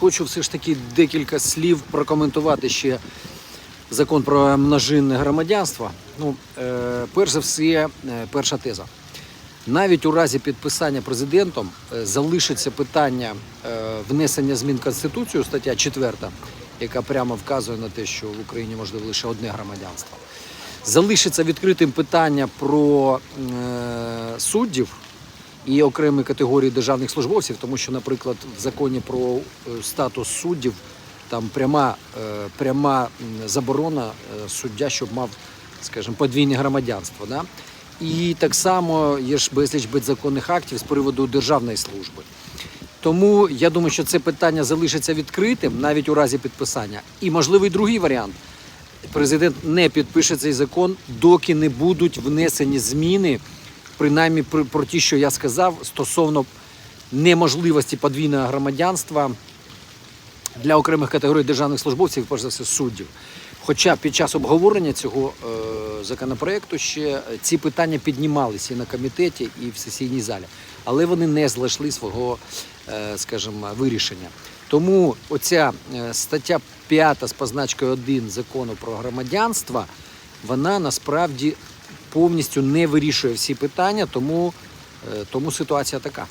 хочу все ж таки декілька слів прокоментувати ще закон про множинне громадянство. Ну, е, перш за все, е, перша теза. Навіть у разі підписання президентом е, залишиться питання е, внесення змін в Конституцію, стаття 4, яка прямо вказує на те, що в Україні можливо лише одне громадянство. Залишиться відкритим питання про е, суддів і окремі категорії державних службовців, тому що, наприклад, в законі про е, статус суддів там пряма, е, пряма заборона е, суддя, щоб мав, скажімо, подвійне громадянство. Да? І так само є ж безліч підзаконних актів з приводу державної служби. Тому я думаю, що це питання залишиться відкритим навіть у разі підписання. І можливий другий варіант. Президент не підпише цей закон, доки не будуть внесені зміни, принаймні про, ті, що я сказав, стосовно неможливості подвійного громадянства для окремих категорій державних службовців, перш за все, суддів. Хоча під час обговорення цього е, законопроекту ще ці питання піднімалися і на комітеті, і в сесійній залі, але вони не знайшли свого, е, скажімо, вирішення. Тому оця е, стаття 5 з позначкою 1 закону про громадянство, вона насправді повністю не вирішує всі питання, тому, е, тому ситуація така.